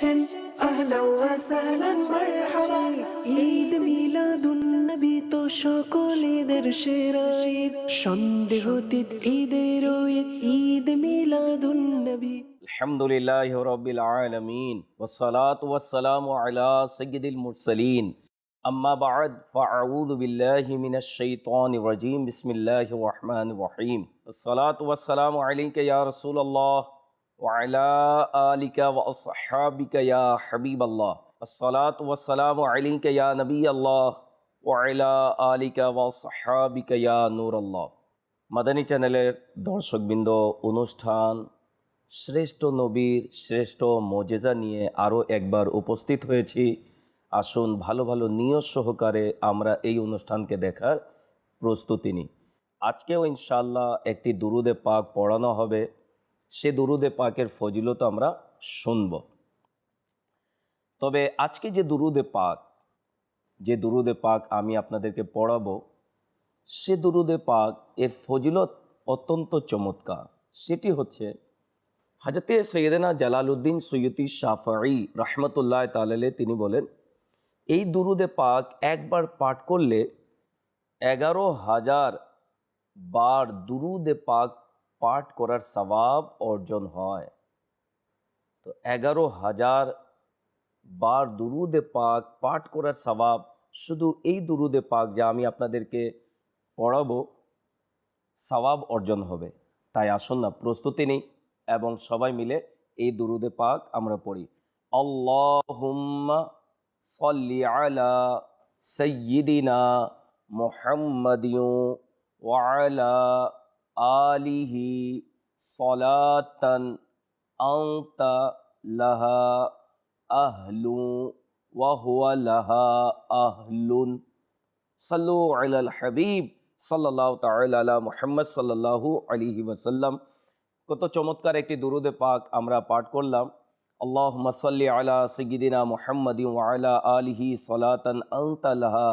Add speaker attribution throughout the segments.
Speaker 1: এসেছেন আহলাও ওয়া সাহলান মারহাবান ঈদ মিলাদুন নবী তো সকল ঈদের সেরা ঈদ সন্দেহতীত ঈদের ঈদ ঈদ মিলাদুন নবী
Speaker 2: الحمد لله رب العالمين والصلاة والسلام على سيد المرسلين أما بعد فأعوذ بالله من الشيطان الرجيم بسم الله الرحمن الرحيم الصلاة والسلام عليك يا رسول الله ওয়ালা আলিকা ওয়াসাহাবিকা ইয়া হাবিব আল্লাহ আসসালাত ওয়াসালাম আলিকা ইয়া নবী আল্লাহ ওয়ালা আলিকা ওয়াসাহাবিকা ইয়া নূর আল্লাহ মাদানী চ্যানেলের দর্শকবৃন্দ, অনুষ্ঠান, শ্রেষ্ঠ নবীর, শ্রেষ্ঠ মজেজা নিয়ে আরও একবার উপস্থিত হয়েছি। আসুন ভালো ভালো নিয়ত সহকারে আমরা এই অনুষ্ঠানকে দেখার প্রস্তুতি নিই। আজকেও ইনশাল্লাহ একটি দুরুদে পাক পড়ানো হবে। সে দুরুদে পাকের ফজিলত আমরা শুনব। তবে আজকে যে দুরুদে পাক, যে দুরুদে পাক আমি আপনাদেরকে পড়াবো, সে দুরুদে পাক এর ফজিলত অত্যন্ত চমৎকার। সেটি হচ্ছে হাজরতে সৈয়দেনা জালালউদ্দিন সৈয়দি শাফাই রহমতুল্লাহ তালালে তিনি বলেন, এই দুরুদে পাক একবার পাঠ করলে এগারো হাজার বার দুরুদে পাক পাঠ করার সবাব অর্জন হয়। তো এগারো হাজার বার দুরুদে পাক পাঠ করার সবাব শুধু এই দুরুদে পাক যা আমি আপনাদেরকে পড়াবো সবাব অর্জন হবে। তাই আসুন না, প্রস্তুতি নেই এবং সবাই মিলে এই দুরুদে পাক আমরা পড়ি। আল্লাহুম্মা সাল্লি আলা সাইয়্যিদিনা মুহাম্মাদিউ ওয়া আলা আলিহি সালাতান আনতা লাহা আহলু ওয়া হুয়া লাহা আহলুন সাল্লু আলাল হাবিব সাল্লাহ তাল আলা মুহাম্মদ সাল্লাহু আলিহি ওয়াসাল্লাম কত চমৎকার একটি দুরুদে পাক আমরা পাঠ করলাম। আল্লাহ মাসাল্লি আলা সঈদিনা মুহাম্মদি আলা আলিহি সলাতান আংতালাহা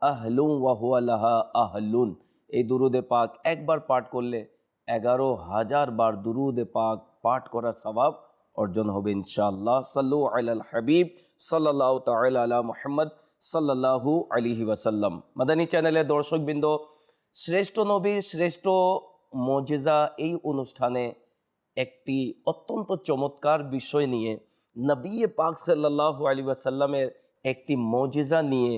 Speaker 2: আহলুম ওয়াহুয়ালাহা আহলুন। এই দুরুদে পাক একবার পাঠ করলে এগারো হাজার বার দুরুদে পাক পাঠ করার স্বভাব অর্জন হবে, ইনশাআল্লাহ। সাল্লু আলাল হাবিব সাল্লাহ তাল আলা মুহাম্মদ সাল্লাহু আলিহি ওয়াসাল্লাম। মাদানী চ্যানেলের দর্শকবৃন্দ, শ্রেষ্ঠ নবীর শ্রেষ্ঠ মজেজা এই অনুষ্ঠানে একটি অত্যন্ত চমৎকার বিষয় নিয়ে, নবী পাক সাল্লাহু আলী ওয়াসাল্লামের একটি মজেজা নিয়ে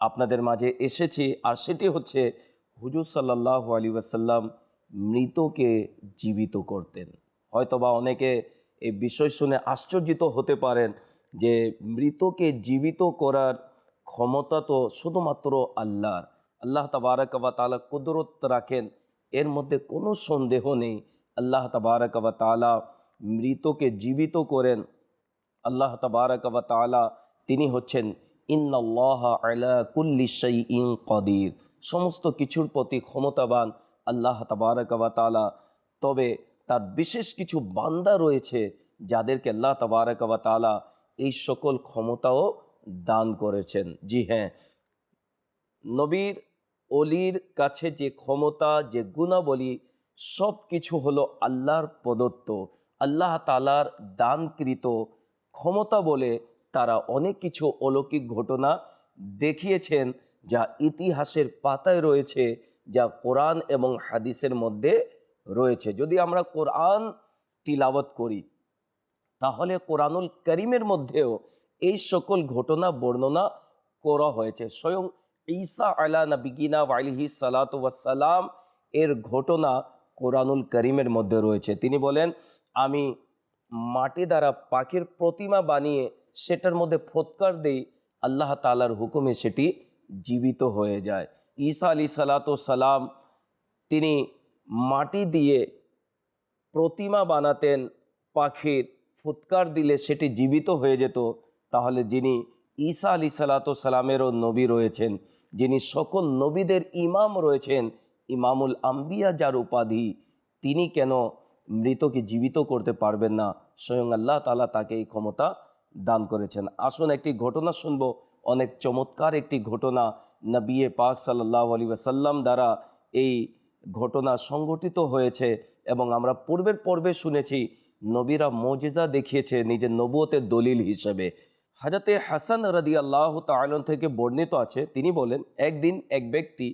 Speaker 2: আপনাদের মাঝে এসেছি, আর সেটি হচ্ছে হুজুর সাল্লাহু আলী ওয়াসাল্লাম মৃতকে জীবিত করতেন। হয়তোবা অনেকে এই বিষয় শুনে আশ্চর্যিত হতে পারেন যে মৃতকে জীবিত করার ক্ষমতা তো শুধুমাত্র আল্লাহর। আল্লাহ তাবারক বা তালা কুদরত রাখেন, এর মধ্যে কোনো সন্দেহ নেই। আল্লাহ তাবারক বা তালা মৃতকে জীবিত করেন। আল্লাহ তাবারক বা তালা তিনি হচ্ছেন ইন্নাল্লাহ আলা কুল্লি ইন কদির। সমস্ত কিছুর প্রতি ক্ষমতাবান আল্লাহ তাবারক বা তালা তবে তার বিশেষ কিছু বান্দা রয়েছে যাদেরকে আল্লাহ তাবারক বা তালা এই সকল ক্ষমতাও দান করেছেন। জি হ্যাঁ নবীর অলির কাছে যে ক্ষমতা, যে গুণাবলী সব কিছু হলো আল্লাহর প্রদত্ত। আল্লাহ তালার দানকৃত ক্ষমতা বলে তারা অনেক কিছু অলৌকিক ঘটনা দেখিয়েছেন। যা ইতিহাসের পাতায় রয়েছে, যা কোরআন এবং হাদিসের মধ্যে রয়েছে। যদি আমরা কোরআন তিলাবত করি, তাহলে কোরআনুল করিমের মধ্যেও এই সকল ঘটনা বর্ণনা করা হয়েছে। স্বয়ং ঈসা আলা নবিগিনা আলিহি সালাত ওয়াসালাম এর ঘটনা কোরআনুল করিমের মধ্যে রয়েছে। তিনি বলেন, আমি মাটি দ্বারা পাখির প্রতিমা বানিয়ে সেটার মধ্যে ফোৎকার দেই, আল্লাহ তালার হুকুমে সেটি জীবিত হয়ে যায়। ঈসা আলী সালাম তিনি মাটি দিয়ে প্রতিমা বানাতেন, পাখির ফুৎকার দিলে সেটি জীবিত হয়ে যেত। তাহলে যিনি ঈসা আলী সালামেরও নবী রয়েছেন, যিনি সকল নবীদের ইমাম রয়েছেন, ইমামুল আম্বিয়া যার উপাধি, তিনি কেন মৃতকে জীবিত করতে পারবেন না? স্বয়ং আল্লাহ তালা তাকে এই ক্ষমতা দান করেছেন। আসুন একটি ঘটনা শুনব। অনেক চমৎকার একটি ঘটনা নবিয়ে পাক সাল্লাহ আলী ওয়াসাল্লাম দ্বারা এই ঘটনা সংঘটিত হয়েছে এবং আমরা পূর্বের পর্বে শুনেছি, নবীরা মজেজা দেখিয়েছে নিজের নবুয়তের দলিল হিসেবে। হাজাতে হাসান রাদি আল্লাহ তালন থেকে বর্ণিত আছে, তিনি বলেন, একদিন এক ব্যক্তি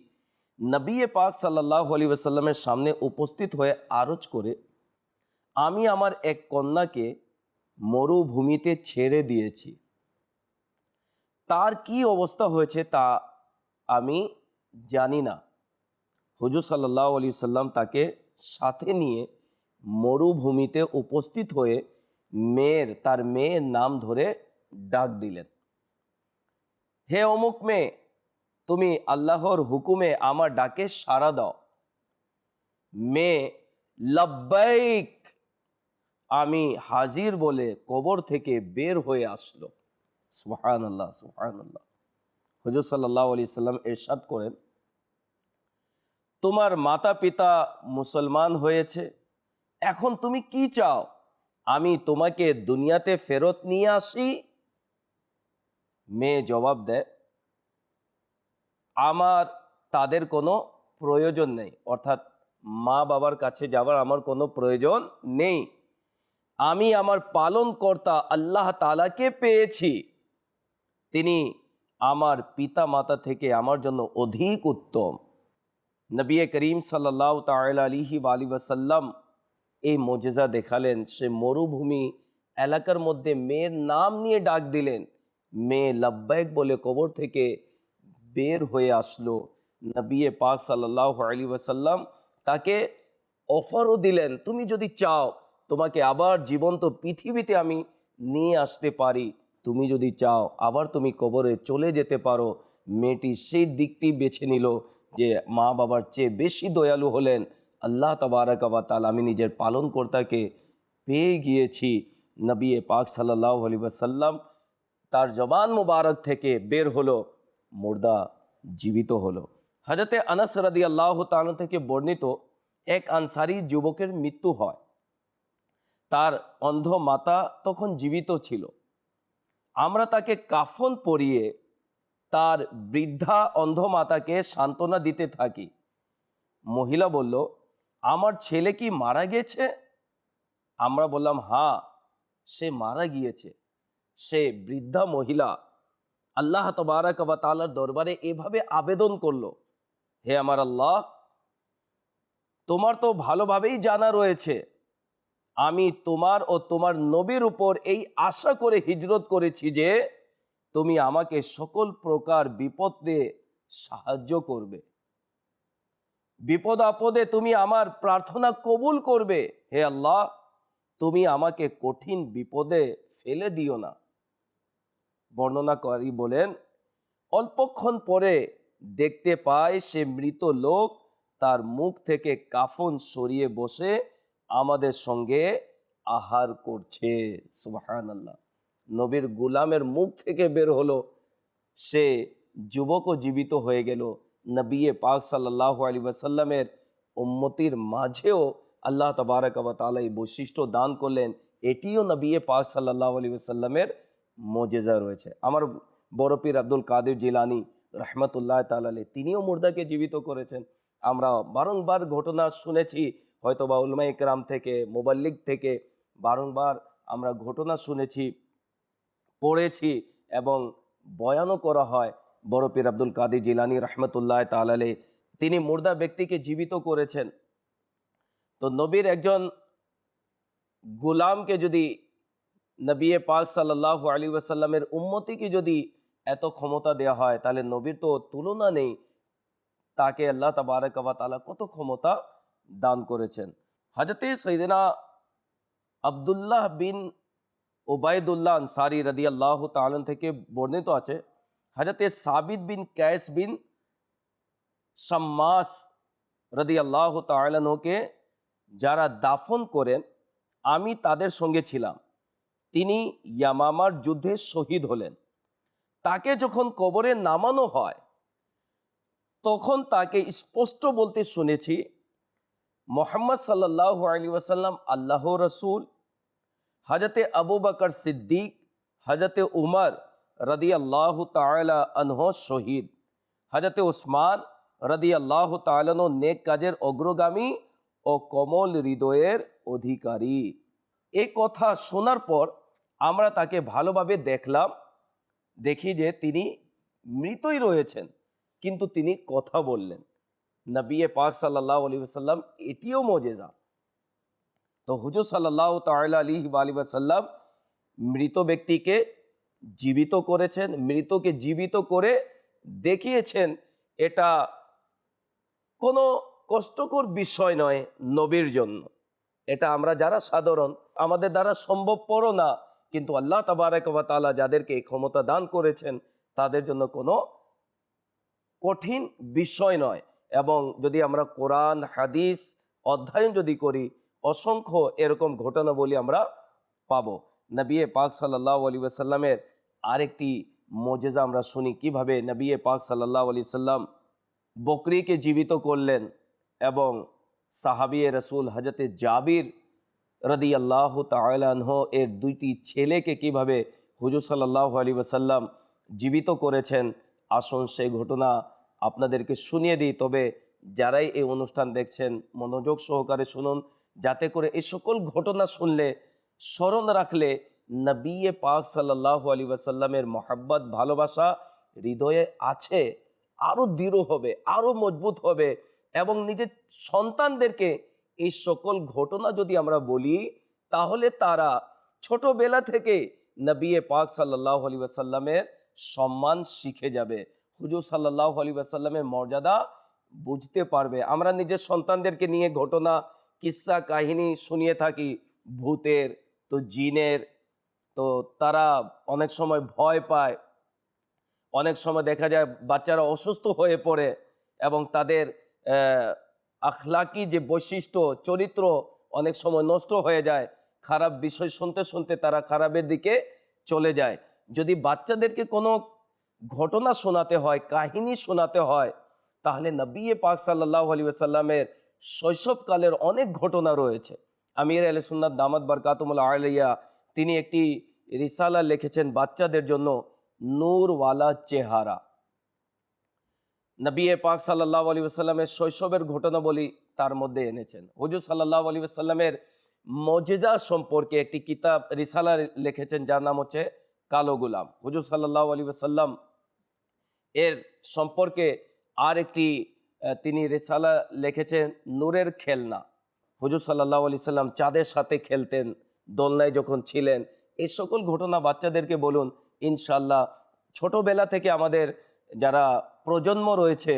Speaker 2: নবী পাক সাল্লাহ আলী ওসাল্লামের সামনে উপস্থিত হয়ে আরজ করে, আমি আমার এক কন্যাকে মরুভূমিতে ছেড়ে দিয়েছি। তার কি অবস্থা হয়েছে তা আমি জানি না। হুজুর সাল্লাহ আলী সাল্লাম তাকে সাথে নিয়ে মরুভূমিতে উপস্থিত হয়ে মেয়ের, তার মেয়ের নাম ধরে ডাক দিলেন। হে অমুক মেয়ে, তুমি আল্লাহর হুকুমে আমার ডাকে সাড়া দাও। মেয়ে, লব্বাইক! আমি হাজির বলে কবর থেকে বের হয়ে আসলো। সুহান আল্লাহ সুহান আল্লাহ হজর সাল্লাহ আলি সাল্লাম এরশাদ করেন, তোমার মাতা পিতা মুসলমান হয়েছে, এখন তুমি কি চাও? আমি তোমাকে দুনিয়াতে ফেরত নিয়ে আসি? মেয়ে জবাব দেয়, আমার তাদের কোনো প্রয়োজন নেই। অর্থাৎ মা বাবার কাছে যাওয়ার আমার কোনো প্রয়োজন নেই। আমি আমার পালন কর্তা আল্লাহ তালাকে পেয়েছি। তিনি আমার পিতা মাতা থেকে আমার জন্য অধিক উত্তম। নবী করিম সাল্লাহ তাল আলিহি আলী ওয়াসাল্লাম এই মজেজা দেখালেন, সে মরুভূমি এলাকার মধ্যে মেয়ের নাম নিয়ে ডাক দিলেন। মেয়ে লব্বাইক বলে কবর থেকে বের হয়ে আসলো। নবী পাক সাল্লাহ আলী ওয়াসাল্লাম তাকে অফারও দিলেন, তুমি যদি চাও তোমাকে আবার জীবন্ত পৃথিবীতে আমি নিয়ে আসতে পারি। তুমি যদি চাও আবার তুমি কবরে চলে যেতে পারো। মেয়েটি সেই দিকটি বেছে নিল যে মা বাবার চেয়ে বেশি দয়ালু হলেন। আল্লাহ তবারকাবা তাল আমি নিজের পালনকর্তাকে পেয়ে গিয়েছি। নবী পাক সাল্লাহ আলী ওয়াসাল্লাম তার জবান মুবারক থেকে বের হলো, মুর্দা জীবিত হলো। হাজরতে আনাস রাদি আল্লাহ তালন থেকে বর্ণিত এক আনসারি যুবকের মৃত্যু হয়। তার অন্ধ মাতা তখন জীবিত ছিল। আমরা তাকে কাফন পরিয়ে তার বৃদ্ধা অন্ধ মাতাকে সান্ত্বনা দিতে থাকি। মহিলা বলল, আমার ছেলে কি মারা গেছে? আমরা বললাম হ্যাঁ সে মারা গিয়েছে। সে বৃদ্ধা মহিলা আল্লাহ তবারক বা তালার দরবারে এভাবে আবেদন করল, হে আমার আল্লাহ, তোমার তো ভালোভাবেই জানা রয়েছে আমি তোমার ও তোমার নবীর উপর এই আশা করে হিজরত করেছি যে তুমি আমাকে সকল প্রকার বিপদে সাহায্য করবে। বিপদ আপদে তুমি আমার প্রার্থনা কবুল করবে। হে আল্লাহ, তুমি আমাকে কঠিন বিপদে ফেলে দিও না। বর্ণনাকারী বলেন, অল্পক্ষণ পরে দেখতে পায় সে মৃত লোক তার মুখ থেকে কাফন সরিয়ে বসে আমাদের সঙ্গে আহার করছে। সুবাহান আল্লাহ নবীর গুলামের মুখ থেকে বের হলো। সে যুবকও জীবিত হয়ে গেল। নবী পাক সাল্লাহ আলী ওয়াসাল্লামের উম্মতির মাঝেও আল্লাহ তবারক তালা এই বৈশিষ্ট্য দান করলেন। এটিও নবী পাক সাল্লাহ আলী ওয়াসাল্লামের মজেজা রয়েছে। আমার বড়পীর আব্দুল কাদের জিলানি রহমতুল্লাহ তালালে তিনিও মুর্দাকে জীবিত করেছেন। আমরা বারংবার ঘটনা শুনেছি হয়তো বা উলমা ইকরাম থেকে মোবাল্লিক থেকে বারংবার আমরা ঘটনা শুনেছি, পড়েছি এবং বয়ানও করা হয়। বড় পীর আব্দুল কাদের জিলানি রহমতুল্লাহ তালালে তিনি মুর্দা ব্যক্তিকে জীবিত করেছেন। তো নবীর একজন গুলামকে যদি নবী পাক সাল্লাহ আলী ওয়াসাল্লামের উন্মতিকে যদি এত ক্ষমতা দেওয়া হয়, তাহলে নবীর তো তুলনা নেই। তাকে আল্লাহ তাবারকাবা তালা কত ক্ষমতা দান করেছেন। হাজরতে সৈদিনা আবদুল্লাহ বিন ওবায়দুল্লাহ আনসারি রদি আল্লাহ তালন থেকে বর্ণিত আছে হাজরতে সাবিদ বিন ক্যাস বিন শাম্মাস রদি আল্লাহ তালনকে যারা দাফন করেন, আমি তাদের সঙ্গে ছিলাম। তিনি ইয়ামামার যুদ্ধে শহীদ হলেন। তাকে যখন কবরে নামানো হয়, তখন তাকে স্পষ্ট বলতে শুনেছি মোহাম্মদ সাল্লাহ আলী ওয়াসাল্লাম আল্লাহ রসুল হজরতে আবু বকর সিদ্দিক হজরতে উমর রদি আল্লাহ আনহ শহীদ হজরতে ওসমান রদি আল্লাহ তালানো নেক কাজের অগ্রগামী ও কমল হৃদয়ের অধিকারী। এ কথা শোনার পর আমরা তাকে ভালোভাবে দেখলাম, দেখি যে তিনি মৃতই রয়েছেন, কিন্তু তিনি কথা বললেন। নবী পাক সাল্লাহ আলী সাল্লাম এটিও মজেজা। তো হুজুর সাল্লাহ তাল্লা আলী আলী সাল্লাম মৃত ব্যক্তিকে জীবিত করেছেন, মৃতকে জীবিত করে দেখিয়েছেন, এটা কোনো কষ্টকর বিষয় নয় নবীর জন্য। এটা আমরা যারা সাধারণ, আমাদের দ্বারা সম্ভবপরও না, কিন্তু আল্লাহ তাবারকবাতালা যাদেরকে এই ক্ষমতা দান করেছেন, তাদের জন্য কোনো কঠিন বিষয় নয়। এবং যদি আমরা কোরআন, হাদিস অধ্যয়ন যদি করি, অসংখ্য এরকম ঘটনা ঘটনাবলী আমরা পাবো। নবী পাক সাল্লাহ আলী সাল্লামের আরেকটি মজেজা আমরা শুনি, কীভাবে নবী পাক সাল্লাহ আলি সাল্লাম বকরিকে জীবিত করলেন এবং সাহাবি রসুল হজরতে জাবির রদি আল্লাহ তালাহ এর দুইটি ছেলেকে কীভাবে হুজুর সাল্লাহ আলী ওসাল্লাম জীবিত করেছেন, আসুন সেই ঘটনা আপনাদেরকে শুনিয়ে দিই। তবে যারাই এই অনুষ্ঠান দেখছেন, মনোযোগ সহকারে শুনুন, যাতে করে এই সকল ঘটনা শুনলে, স্মরণ রাখলে নবিয়ে পাক সাল্লাহ আলী ওয়াসাল্লামের মহাব্বত, ভালোবাসা হৃদয়ে আছে আরও দৃঢ় হবে আরও মজবুত হবে এবং নিজের সন্তানদেরকে এই সকল ঘটনা যদি আমরা বলি, তাহলে তারা ছোটবেলা থেকে নবিয়ে পাক সাল্লাহ আলী ওয়াসাল্লামের সম্মান শিখে যাবে। হুজুর সাল্লাহ আলী ওয়াসাল্লামের মর্যাদা বুঝতে পারবে। আমরা নিজের সন্তানদেরকে নিয়ে ঘটনা কিস্সা কাহিনী শুনিয়ে থাকি। ভূতের, তো জিনের, তো তারা অনেক সময় ভয় পায়। অনেক সময় দেখা যায় বাচ্চারা অসুস্থ হয়ে পড়ে এবং তাদের আখলাকি যে বৈশিষ্ট্য, চরিত্র অনেক সময় নষ্ট হয়ে যায়। খারাপ বিষয় শুনতে শুনতে তারা খারাপের দিকে চলে যায়। যদি বাচ্চাদেরকে কোনো ঘটনা শোনাতে হয়, কাহিনী শোনাতে হয়, তাহলে নবী পাক সাল্লাহ আলী সাল্লামের শৈশবকালের অনেক ঘটনা রয়েছে। আমির আল সুন্নাত দামাদ বরকাতুমুল আলিয়া, তিনি একটি রিসালা লিখেছেন বাচ্চাদের জন্য নূরওয়ালা চেহারা। নবী পাক সাল্লাহ আলী সাল্লামের শৈশবের ঘটনা বলি তার মধ্যে এনেছেন। হুজুর সাল্লাহ আলী সাল্লামের মজেজা সম্পর্কে একটি কিতাব রিসালা লিখেছেন, যার নাম হচ্ছে কালো গুলাম। হুজুর সাল্লাহ আলী সাল্লাম এর সম্পর্কে আর একটি তিনি রেসালা লিখেছেন, নূরের খেলনা। হুজুর সাল্লাহ আলি সাল্লাম চাঁদের সাথে খেলতেন, দোলনায় যখন ছিলেন। এই সকল ঘটনা বাচ্চাদেরকে বলুন ইনশাল্লাহ ছোটবেলা থেকে আমাদের যারা প্রজন্ম রয়েছে,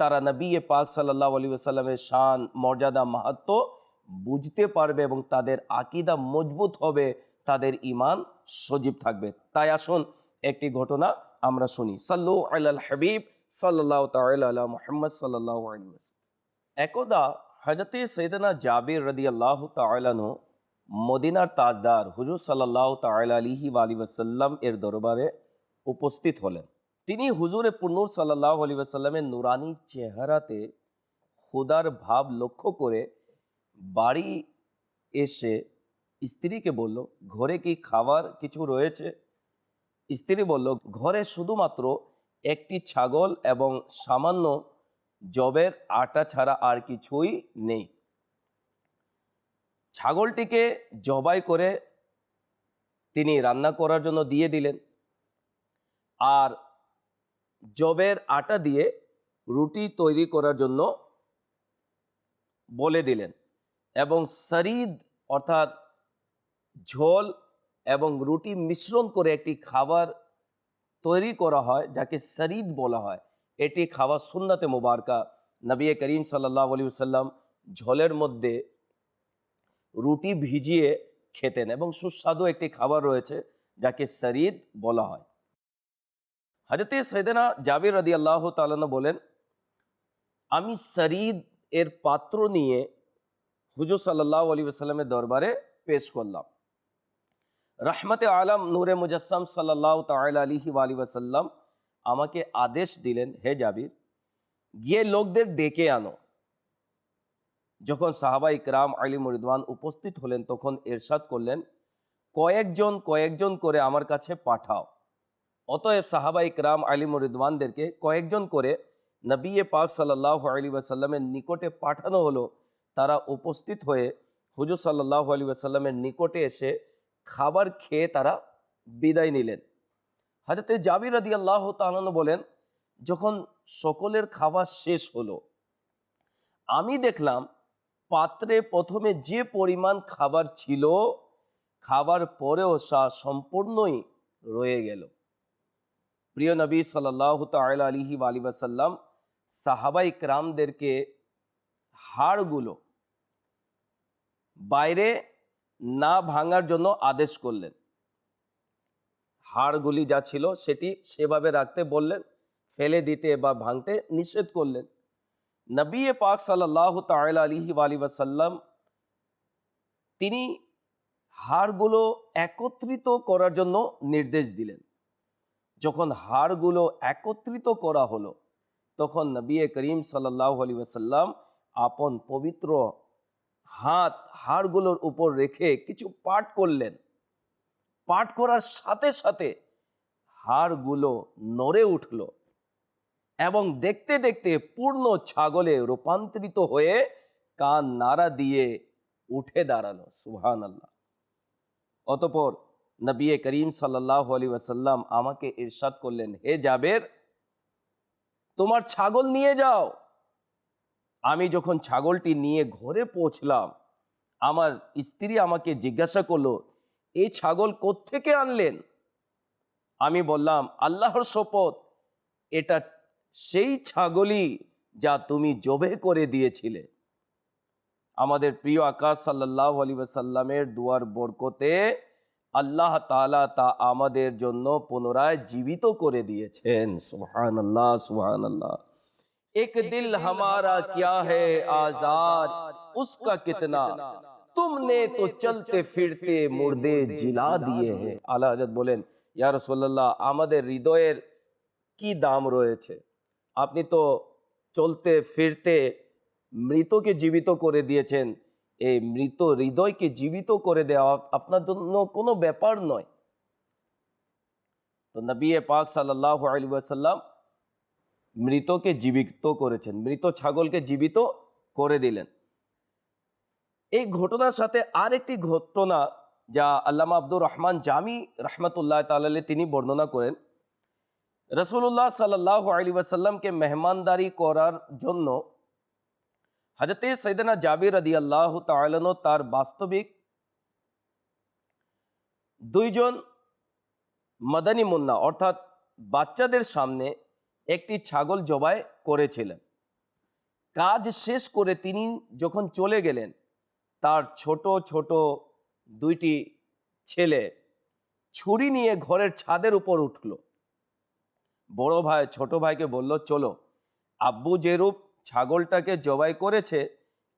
Speaker 2: তারা নবী পাক সাল্লাহ আলী সাল্লামের শান, মর্যাদা মাহাত্ম বুঝতে পারবে এবং তাদের আকিদা মজবুত হবে, তাদের ইমান সজীব থাকবে। তাই আসুন, একটি ঘটনা আমরা শুনি। সাল্লু আল হাবিব সাল্লাহ তাল্লাহ মোহাম্মদ সাল্লাহ একদা হজরতে সৈদনা জাবির রদি আল্লাহ তালানো মদিনার তাজদার হুজুর সাল্লাহ তাল আলিহি আলী ওয়াসাল্লাম এর দরবারে উপস্থিত হলেন। তিনি হুজুরে পুনুর সাল্লাহ আলী ওয়াসাল্লামের নুরানি চেহারাতে খুদার ভাব লক্ষ্য করে বাড়ি এসে স্ত্রীকে বলল, ঘরে কি খাবার কিছু রয়েছে? স্ত্রী বলল, ঘরে শুধুমাত্র একটি ছাগল এবং সামান্য জবের আটা ছাড়া আর কিছুই নেই। ছাগলটিকে জবাই করে তিনি রান্না করার জন্য দিয়ে দিলেন। আর জবের আটা দিয়ে রুটি তৈরি করার জন্য বলে দিলেন এবং শরিদ অর্থাৎ ঝোল এবং রুটি মিশ্রণ করে একটি খাবার তৈরি করা হয়, যাকে শরিদ বলা হয়। এটি খাওয়া সুন্নাতে মোবারকা। নবী করিম সাল্লাহ আলী সাল্লাম ঝোলের মধ্যে রুটি ভিজিয়ে খেতেন এবং সুস্বাদু একটি খাবার রয়েছে, যাকে শরিদ বলা হয়। হজরতে সৈদানা জাবির রদি আল্লাহ তালন বলেন, আমি শরিদ এর পাত্র নিয়ে হুজুর সাল্লাহ আলী সাল্লামের দরবারে পেশ করলাম। রহমতে আলম নূরে মুজাসম সাল্লাহ তাল আলিহি আলী ওয়াসাল্লাম আমাকে আদেশ দিলেন, হে জাবির, গিয়ে লোকদের ডেকে আনো। যখন সাহাবা ইকরাম আলী মুরিদওয়ান উপস্থিত হলেন, তখন এরশাদ করলেন, কয়েকজন কয়েকজন করে আমার কাছে পাঠাও। অতএব সাহাবা ইকরাম আলী মুরিদওয়ানদেরকে কয়েকজন করে নবী পাক সাল্লাহ আলী ওয়াসাল্লামের নিকটে পাঠানো হলো। তারা উপস্থিত হয়ে হুজুর সাল্লাহ আলী আসাল্লামের নিকটে এসে খাবার খেয়ে তারা বিদায় নিলেন। হাজরতে জাবির রাদি আল্লাহ তালান বলেন, যখন সকলের খাবার শেষ হলো, আমি দেখলাম পাত্রে প্রথমে যে পরিমাণ খাবার ছিল, খাবার পরেও সা সম্পূর্ণই রয়ে গেল। প্রিয় নবী সাল্লাহ তাল আলিহি আলী ওয়াসাল্লাম সাহাবাই ক্রামদেরকে হাড়গুলো বাইরে না ভাঙার জন্য আদেশ করলেন। হাড়গুলি যা ছিল সেটি সেভাবে রাখতে বললেন, ফেলে দিতে বা ভাঙতে নিষেধ করলেন। নবী পাক সাল্লাহ তাল আলিহি আলী ওয়াসাল্লাম তিনি হাড়গুলো একত্রিত করার জন্য নির্দেশ দিলেন। যখন হাড়গুলো একত্রিত করা হলো, তখন নবী করিম সাল্লাহ আলী ওয়াসাল্লাম আপন পবিত্র হাত হাড়গুলোর উপর রেখে কিছু পাঠ করলেন। পাঠ করার সাথে সাথে হাড়গুলো নড়ে উঠল এবং দেখতে দেখতে পূর্ণ ছাগলে রূপান্তরিত হয়ে কান নাড়া দিয়ে উঠে দাঁড়াল সুহান আল্লাহ অতপর নবী করিম সাল্লাহ আলী ওয়াসাল্লাম আমাকে ইরশাদ করলেন, হে জাবের, তোমার ছাগল নিয়ে যাও। আমি যখন ছাগলটি নিয়ে ঘরে পৌঁছলাম, আমার স্ত্রী আমাকে জিজ্ঞাসা করল এই ছাগল কোত্থেকে আনলেন? আমি বললাম, আল্লাহর শপথ, এটা সেই ছাগলই যা তুমি জবে করে দিয়েছিলে। আমাদের প্রিয় আকাশ সাল্লাহ আলী সাল্লামের দুয়ার বরকতে আল্লাহ তালা তা আমাদের জন্য পুনরায় জীবিত করে দিয়েছেন। সোহান আল্লাহ সোহান আল্লাহ एक दिल हमारा क्या है आजाद उसका कितना तुमने तो चलते फिरते मुर्दे जिला দিয়ে हैं আলা হযরত বলেন ইয়া রাসূলুল্লাহ আমাদের হৃদয়ের কি দাম রয়েছে আপনি তো চলতে ফিরতে মৃতকে জীবিত করে দিয়েছেন এই মৃত হৃদয়কে জীবিত করে দেওয়া আপনার জন্য কোনো ব্যাপার নয় তো নবী পাক সাল্লাল্লাহু আলাইহি ওয়াসাল্লাম মৃতকে জীবিত করেছেন, মৃত ছাগলকে জীবিত করে দিলেন। এই ঘটনার সাথে আরেকটি ঘটনা যা আল্লামা আব্দুর রহমান জামি রহমতুল্লাহ তালে তিনি বর্ণনা করেন। রসুল্লাহ সাল্লাহ আলী ওয়াসাল্লামকে মেহমানদারি করার জন্য হাজরতে সৈদানা জাবির আদি আল্লাহ তালানো তার বাস্তবিক দুইজন মাদানী মুন্না, অর্থাৎ বাচ্চাদের সামনে একটি ছাগল জবাই করেছিলেন। কাজ শেষ করে তিনি যখন চলে গেলেন, তার ছোট ছোট দুইটি ছেলে ছুরি নিয়ে ঘরের ছাদের উপর উঠল। বড় ভাই, ছোট ভাইকে বলল, চলো, আব্বু যেরূপ ছাগলটাকে জবাই করেছে,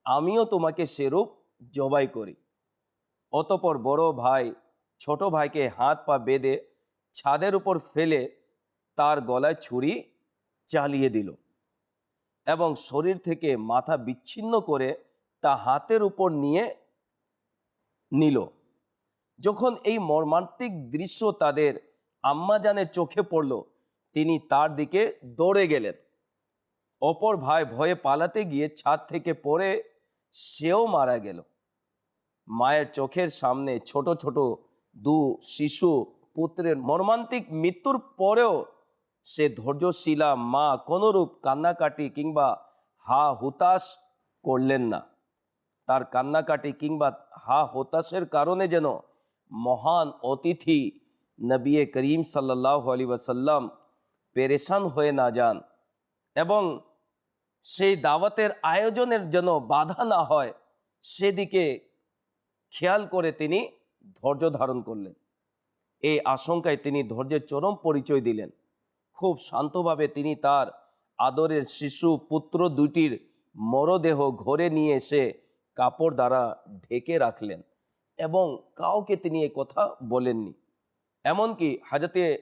Speaker 2: আমিও তোমাকে সেরূপ জবাই করি। অতপর বড় ভাই, ছোট ভাইকে হাত পা বেঁধে ছাদের উপর ফেলে তার গলায় ছুরি চালিয়ে দিল এবং শরীর থেকে মাথা বিচ্ছিন্ন করে তা হাতের উপর নিয়ে নিল। যখন এই মর্মান্তিক দৃশ্য তাদের আম্মাজানের চোখে পড়ল, তিনি তার দিকে দৌড়ে গেলেন। অপর ভাই ভয়ে পালাতে গিয়ে ছাদ থেকে পড়ে সেও মারা গেল। মায়ের চোখের সামনে ছোট ছোট দু শিশু পুত্রের মর্মান্তিক মৃত্যুর পরেও সে ধৈর্যশীলা মা কোনোরূপ কান্নাকাটি কিংবা হা হুতাশ করলেন না। তার কান্নাকাটি কিংবা হা হতাশের কারণে যেন মহান অতিথি নবিয়ে করিম সাল্লাহ আলী ওয়াসাল্লাম পেরেশান হয়ে না যান এবং সেই দাওয়াতের আয়োজনের যেন বাধা না হয়, সেদিকে খেয়াল করে তিনি ধৈর্য ধারণ করলেন। এই আশঙ্কায় তিনি ধৈর্যের চরম পরিচয় দিলেন। খুব শান্তভাবে তিনি তার আদরের শিশু পুত্র দুটির মরদেহ ঘরে নিয়ে এসে কাপড় দ্বারা ঢেকে রাখলেন এবং কাউকে তিনি এ কথা বলেননি। এমনকি হাজতে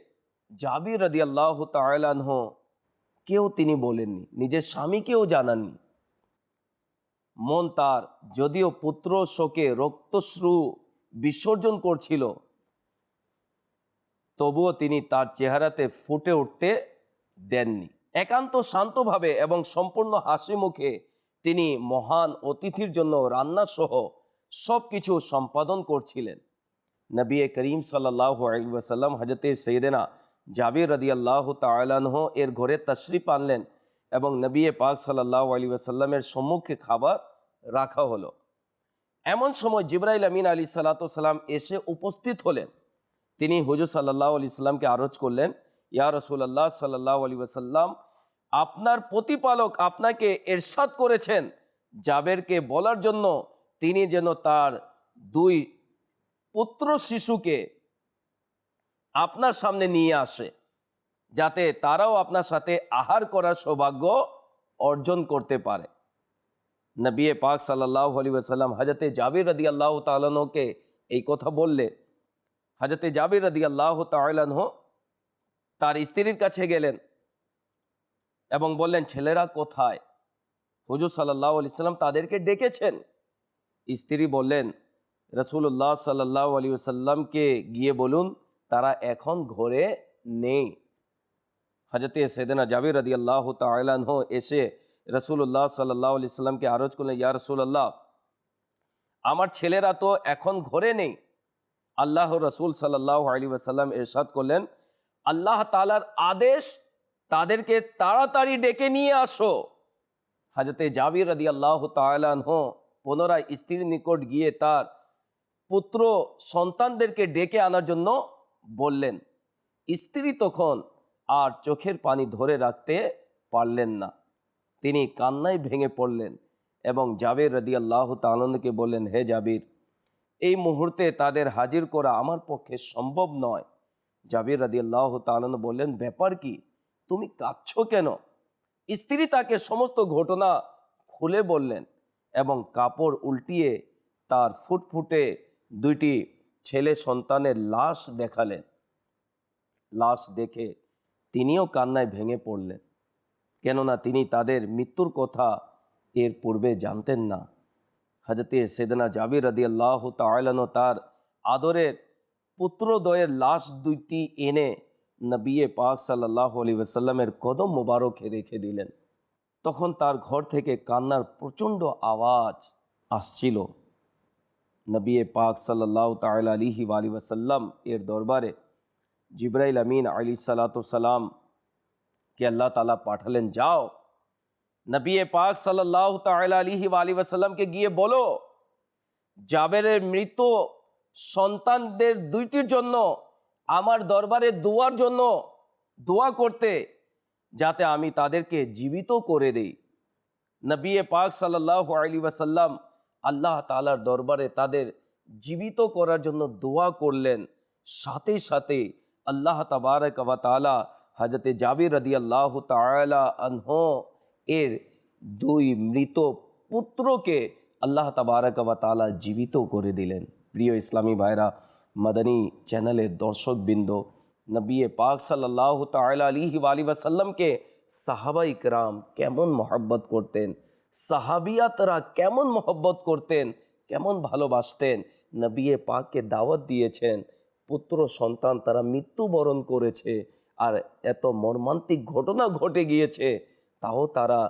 Speaker 2: জাবির রাদি আল্লাহ তালানহ কেউ তিনি বলেননি, নিজের স্বামীকেও জানাননি। মন তার, যদিও পুত্র শোকে রক্তশ্রু বিসর্জন করছিল তবুও তিনি তার চেহারাতে ফুটে উঠতে দেননি। একান্ত শান্তভাবে এবং সম্পূর্ণ হাসি মুখে তিনি মহান অতিথির জন্য রান্না সহ সব কিছু সম্পাদন করছিলেন। নবী করিম সাল্লাহ আলসালাম হজরতে সৈয়দেনা জাবির রদি আল্লাহ তালাহ এর ঘরে তশরিফ আনলেন এবং নবী পাক সাল্লাহ আলী ওয়াসাল্লামের সম্মুখে খাবার রাখা হলো। এমন সময় জিব্রাইল আমিন আলী সাল্লাতাম এসে উপস্থিত হলেন। তিনি হুজুর সাল্লাহ আলি সাল্লামকে আরজ করলেন, ইয়া রসুল্লাহ সাল্লাহ আলী ওয়াসাল্লাম, আপনার প্রতিপালক আপনাকে এরশাদ করেছেন। জাবেরকে বলার জন্য তিনি যেন তার দুই পুত্র শিশুকে আপনার সামনে নিয়ে আসে, যাতে তারাও আপনার সাথে আহার করার সৌভাগ্য অর্জন করতে পারে। নবী পাক সাল্লাহ আলী ওসাল্লাম হাজরতে জাবির রদি আল্লাহ তালনকে এই কথা বললে হাজরতে জাবির রদি আল্লাহ তালহ তার স্ত্রীর কাছে গেলেন এবং বললেন, ছেলেরা কোথায়? হুজুর সাল্লাহ আলি সাল্লাম তাদেরকে ডেকেছেন। স্ত্রী বললেন রসুল্লাহ সাল্লাহ আলী সাল্লামকে গিয়ে বলুন, তারা এখন ঘরে নেই। হজরতে সেদিনা জাবির রদি আল্লাহ তালাহ এসে রসুল্লাহ সাল্লাহ আলি সাল্লামকে আরজ করলেন, ইয়া রসুল্লাহ আমার ছেলেরা তো এখন ঘরে নেই। আল্লাহ রসুল সাল্লাহ আলী ওয়াসাল্লাম এরশাদ করলেন, আল্লাহ তালার আদেশ তাদেরকে তাড়াতাড়ি ডেকে নিয়ে আসো। হাজরতে জাবির রদি আল্লাহ তালাহ পুনরায় স্ত্রীর নিকট গিয়ে তার পুত্র সন্তানদেরকে ডেকে আনার জন্য বললেন। স্ত্রী তখন আর চোখের পানি ধরে রাখতে পারলেন না। তিনি কান্নায় ভেঙে পড়লেন এবং জাবির রদি আল্লাহ তালনকে বললেন, হে জাবির এই মুহূর্তে তাদের হাজির করা আমার পক্ষে সম্ভব নয়। জাবির রাদি আল্লাহ তালন বললেন, ব্যাপার কি? তুমি কাঁদছ কেন? স্ত্রী তাকে সমস্ত ঘটনা খুলে বললেন এবং কাপড় উল্টিয়ে তার ফুটফুটে দুইটি ছেলে সন্তানের লাশ দেখালেন। লাশ দেখে তিনিও কান্নায় ভেঙে পড়লেন। কেননা তিনি তাদের মৃত্যুর কথা এর পূর্বে জানতেন না। হজরতে সেদনা জাবির রদি আল্লাহ তালানো তার আদরের পুত্রদয়ের লাশ দুইটি এনে নবিয়ে পাক সাল্লাহ আলী ওসাল্লামের কদম মোবারকে রেখে দিলেন। তখন তার ঘর থেকে কান্নার প্রচণ্ড আওয়াজ আসছিল। নবিয়ে পাক সাল্লাহ তাল আলিহি আলী ওসাল্লাম এর দরবারে জিব্রাইল আমিন আলী সালাতাম কে আল্লাহ তালা পাঠালেন, যাও নবী পাক সাল্লাহ তালিহি আলী ওয়াসাল্লামকে গিয়ে বলো জাবেরের মৃত সন্তানদের দুইটির জন্য, আমার দরবারে দোয়ার জন্য দোয়া করতে, যাতে আমি তাদেরকে জীবিত করে দেই। নবী পাক সাল্লাহ আলী ওয়াসাল্লাম আল্লাহ তালার দরবারে তাদের জীবিত করার জন্য দোয়া করলেন। সাথে সাথে আল্লাহ তাবারক ওয়া তালা হাজরতে জাবির রদি আল্লাহ তালা আনহ এর দুই মৃত পুত্রকে আল্লাহ তাবারক তালা জীবিত করে দিলেন। প্রিয় ইসলামী ভাইরা, মাদানী চ্যানেলের দর্শকবৃন্দ, নবী পাক সাল্লাহ তালা আলিহি আলী ওয়াসাল্লামকে সাহাবা ইকরাম কেমন মহব্বত করতেন, সাহাবিয়াতরা কেমন মহব্বত করতেন, কেমন ভালোবাসতেন, নবী পাককে দাওয়াত দিয়েছেন, পুত্র সন্তান তারা মৃত্যুবরণ করেছে আর এত মর্মান্তিক ঘটনা ঘটে গিয়েছে। তাও তারা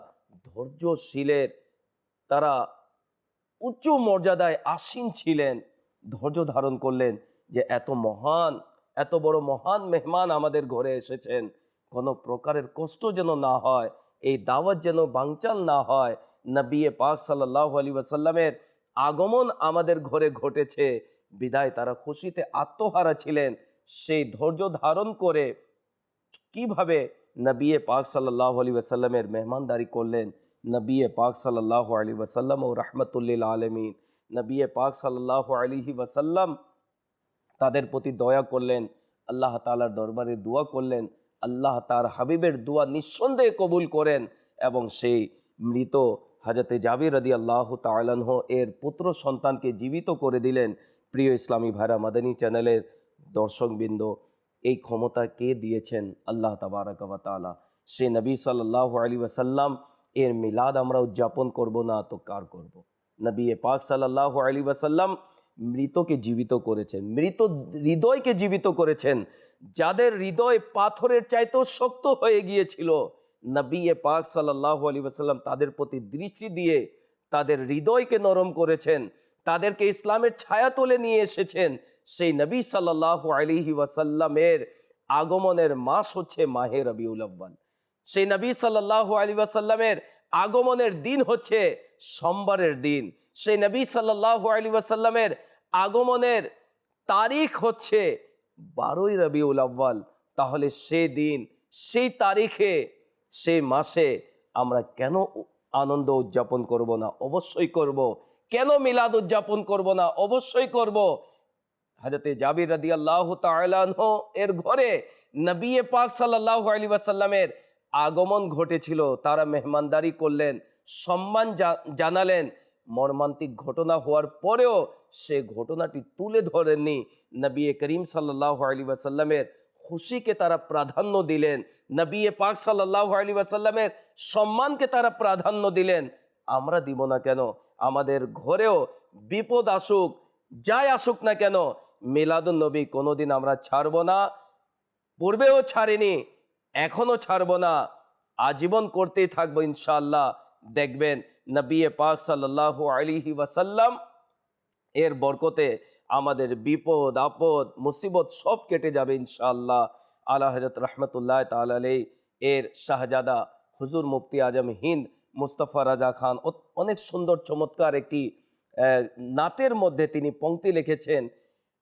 Speaker 2: ধৈর্যশীলের, তারা উচ্চ মর্যাদায় আসীন ছিলেন, ধৈর্য ধারণ করলেন যে এত মহান, এত বড় মহান মেহমান আমাদের ঘরে এসেছেন। কোনো প্রকারের কষ্ট যেন না হয়, এই দাওয়াত যেন বাংচাল না হয়। নবী পাক সাল্লাহ আলী ওয়াসাল্লামের আগমন আমাদের ঘরে ঘটেছে। বিদায় তারা খুশিতে আত্মহারা ছিলেন। সেই ধৈর্য ধারণ করে কীভাবে নবী পাক সাল্লাহ আলী ওয়াসাল্লামের মেহমানদারি করলেন নবী পাক সাল্লাহ আলী ওয়াসাল্লাম ও রহমতুল্লিল আলমিন নবী পাক সাল্লাহ আলিহি ওয়াসাল্লাম তাদের প্রতি দয়া করলেন আল্লাহ তালার দরবারে দোয়া করলেন আল্লাহ তার হাবিবের দোয়া নিঃসন্দেহে কবুল করেন এবং সেই মৃত হাজরতে জাবির রদি আল্লাহ তালাহ এর পুত্র সন্তানকে জীবিত করে দিলেন। প্রিয় ইসলামী ভাইরা, মাদানী চ্যানেলের দর্শকবৃন্দ এই ক্ষমতা কে দিয়েছেন? আল্লাহ তাবারকালা সে নবী সাল্লাহ আলী ওয়াসাল্লাম, এর মিলাদ আমরা উদযাপন করব না তো কার করব। নবী এ পাক সাল্লাহ আলী ওয়াসাল্লাম মৃতকে জীবিত করেছেন, মৃত হৃদয়কে জীবিত করেছেন, যাদের হৃদয় পাথরের চাইতেও শক্ত হয়ে গিয়েছিল। নবী এ পাক সাল্লাহ আলী ওয়াসাল্লাম তাদের প্রতি দৃষ্টি দিয়ে তাদের হৃদয়কে নরম করেছেন, তাদেরকে ইসলামের ছায়া তোলে নিয়ে এসেছেন সেই নবী সাল্লাহ আলিহি ওয়াসাল্লামের আগমনের মাস হচ্ছে মাহে রবিউল আব্বাল সেই নবী সাল্লাহ আলী ওয়াসাল্লামের আগমনের দিন হচ্ছে সোমবারের দিন। সেই নবী সাল্লাহ আলী ওয়াসাল্লামের আগমনের তারিখ হচ্ছে বারোই রবিউল আব্বাল তাহলে সে দিন, সেই তারিখে, সেই মাসে আমরা কেন আনন্দ উদযাপন করব না? অবশ্যই করব। কেন মিলাদ উদযাপন করব না? অবশ্যই করব। হাজরতে জাবির রাদি আল্লাহ এর ঘরে নবী পাক সাল্লাহ আলী ওয়াসাল্লামের আগমন ঘটেছিল। তারা মেহমানদারি করলেন, সম্মান জানালেন। মর্মান্তিক ঘটনা হওয়ার পরেও সে ঘটনাটি তুলে ধরেননি। নবী করিম সাল্লাহ আলী ওয়াসাল্লামের খুশিকে তারা প্রাধান্য দিলেন। নবী পাক সাল্লাহ আলী ওয়াসাল্লামের সম্মানকে তারা প্রাধান্য দিলেন। আমরা দিব না কেন? আমাদের ঘরেও বিপদ আসুক, যাই আসুক না কেন মিলাদুন নবী কোনোদিন আমরা ছাড়বো না, পূর্বেও ছাড়িনি এখনও ছাড়বো না, আজীবন করতেই থাকব ইনশাআল্লাহ। দেখবেন নবী পাক সাল্লাহ আলিহি ওয়াসাল্লাম এর বরকতে আমাদের বিপদ, আপদ, মুসিবত সব কেটে যাবে ইনশাআল্লাহ। আলা হজরত রহমতুল্লাহ তালাই এর শাহজাদা হুজুর মুফতি আজম হিন্দ মুস্তফা রাজা খান অনেক সুন্দর চমৎকার একটি নাতের মধ্যে তিনি পংক্তি লিখেছেন।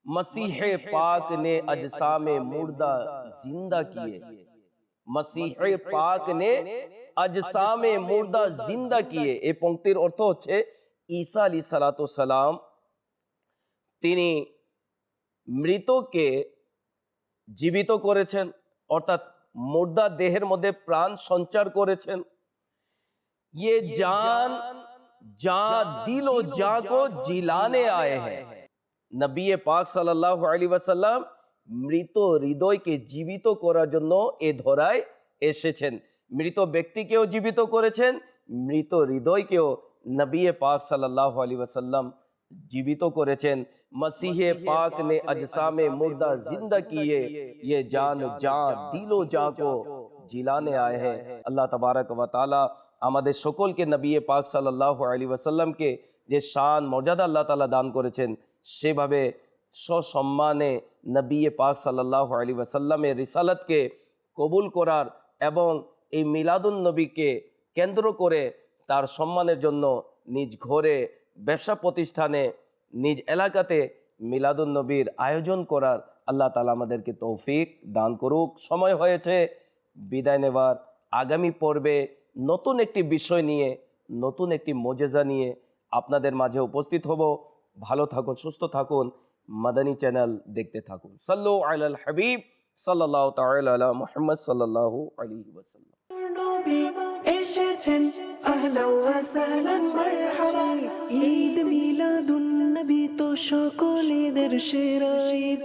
Speaker 2: মসিহে পাক নে अजसामे मुर्दा जिंदा किए মসিহে পাক নে अजसामे मुर्दा जिंदा किए এই পংক্তির অর্থ হচ্ছে ঈসা আলী সালাতু সালাম তিনি মৃতকে জীবিত করেছেন অর্থাৎ মুর্দা দেহের মধ্যে প্রাণ সঞ্চার করেছেন ये जान जा दिल ও जा को जिलाने आए हैं নবী পাক সাল্লাল্লাহু আলাইহি ওয়াসাল্লাম মৃত হৃদয়কে জীবিত করার জন্য এ ধরায় এসেছেন মৃত ব্যক্তিকেও জীবিত করেছেন মৃত হৃদয়কেও নবী পাক সাল্লাল্লাহু আলাইহি ওয়াসাল্লাম জীবিত করেছেন মসিহে পাক ने अजसामे मुर्दा जिंदा किए ये जान जा दिलो जा को জিলানে আয়ে হ্যাঁ আল্লাহ তবারক ওয়া তাআলা আমাদের সকলকে নবী পাক সাল্লাল্লাহু আলাইহি ওয়াসাল্লামকে যে শান মর্যাদা আল্লাহ তাআলা দান করেছেন সেভাবে সসম্মানে নবী পাক সাল্লাল্লাহু আলাইহি ওয়াসাল্লামের রিসালাতকে কবুল করার এবং এই মিলাদুন নবীকে কেন্দ্র করে তার সম্মানের জন্য নিজ ঘরে ব্যবসা প্রতিষ্ঠানে, নিজ এলাকাতে মিলাদুন নবীর আয়োজন করার আল্লাহ তালা আমাদেরকে তৌফিক দান করুক। সময় হয়েছে, বিদায় নেবার আগামী পর্বে নতুন একটি বিষয় নিয়ে, নতুন একটি মজেজা নিয়ে আপনাদের মাঝে উপস্থিত হব। ভালো থাকুন, সুস্থ থাকুন, মাদানী চ্যানেল দেখতে থাকুন। সাল্লু আলাল হাবিব সাল্লাহ তালা মোহাম্মদ সাল্লাহ আলী ওয়াসাল্লাম।
Speaker 1: এসেছেন আহলান ওয়া সাহলান, মারহাবা। ঈদ মিলাদুন নবী তো সকলেদের সেরা ঈদ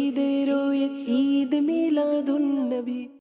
Speaker 1: ঈদের ঈদ ঈদ মিলাদুন নবী।